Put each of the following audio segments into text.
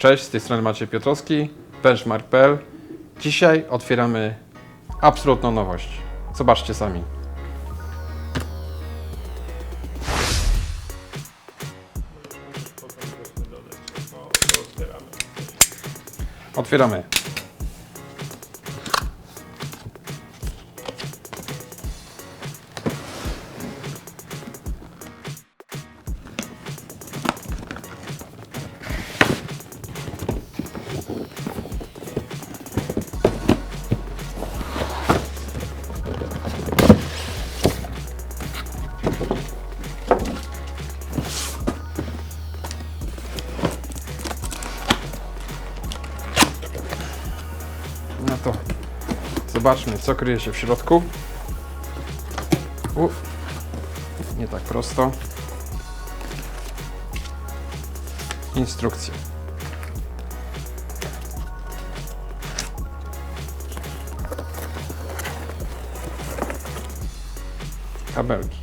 Cześć, z tej strony Maciej Piotrowski, benchmark.pl. Dzisiaj otwieramy absolutną nowość. Zobaczcie sami. Otwieramy. To zobaczmy, co kryje się w środku. Nie tak prosto. Instrukcje. Kabelki.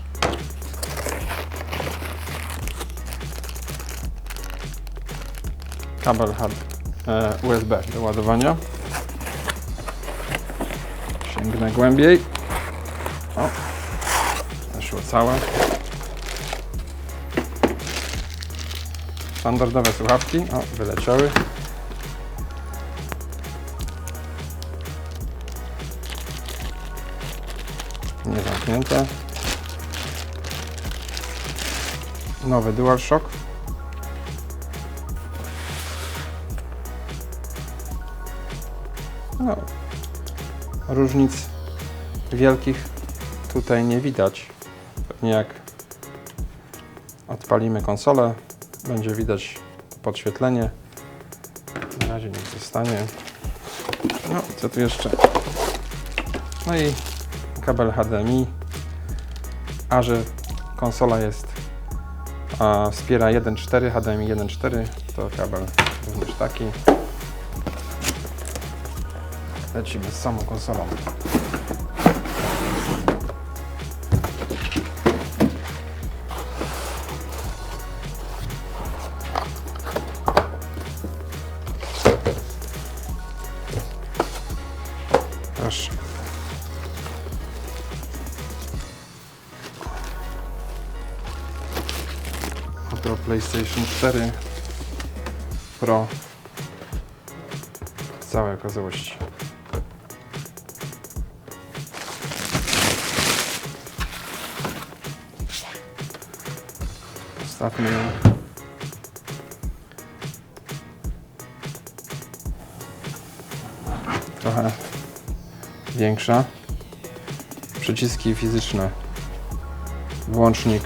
Kabel e, USB do ładowania. Sięgnę głębiej. O, weszło całe. Standardowe słuchawki. O, wyleciały. Nie zamknięte. Nowy DualShock. No, różnic wielkich tutaj nie widać. Pewnie jak odpalimy konsolę, będzie widać podświetlenie. Na razie niech zostanie. No, co tu jeszcze? No i kabel HDMI. A że konsola jest a wspiera 1.4, HDMI 1.4, to kabel również taki. Lecimy z samą konsolą. Proszę. Oto PlayStation 4 Pro w całej okazałości. Zostawmy ją. Trochę większa. Przyciski fizyczne. Włącznik,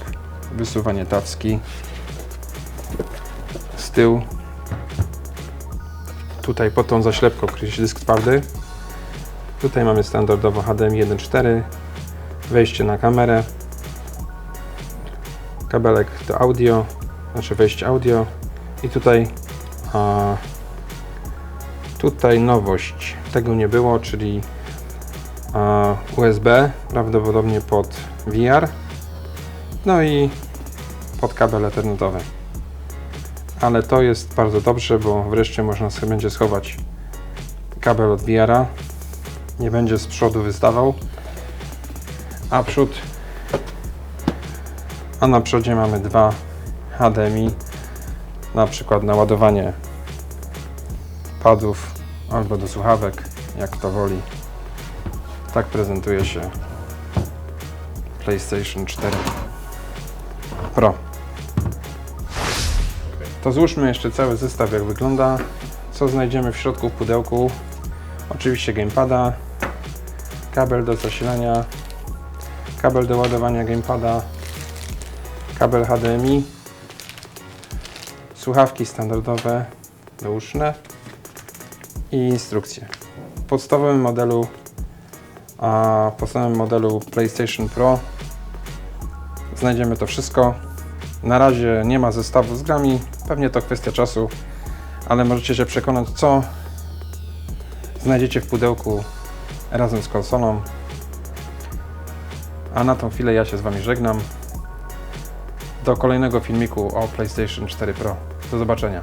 wysuwanie tacki. Z tyłu. Tutaj pod tą zaślepką kryje się dysk twardy. Tutaj mamy standardowo HDMI 1.4. Wejście na kamerę. Kabelek do audio, znaczy wejście audio. I tutaj a, tutaj nowość. Tego nie było, czyli a, USB, prawdopodobnie pod VR. No i pod kabel ethernetowy. Ale to jest bardzo dobrze, bo wreszcie można sobie będzie schować kabel od VR-a. Nie będzie z przodu wystawał. A przód a na przodzie mamy dwa HDMI na przykład na ładowanie padów albo do słuchawek, jak to woli. Tak prezentuje się PlayStation 4 Pro. To złóżmy jeszcze cały zestaw, jak wygląda. Co znajdziemy w środku w pudełku? Oczywiście gamepada, kabel do zasilania, kabel do ładowania gamepada, kabel HDMI, słuchawki standardowe nauszne i instrukcje. W podstawowym modelu, a w podstawowym modelu PlayStation Pro znajdziemy to wszystko. Na razie nie ma zestawu z grami, pewnie to kwestia czasu, ale możecie się przekonać, co znajdziecie w pudełku razem z konsolą. A na tą chwilę ja się z Wami żegnam. Do kolejnego filmiku o PlayStation 4 Pro. Do zobaczenia.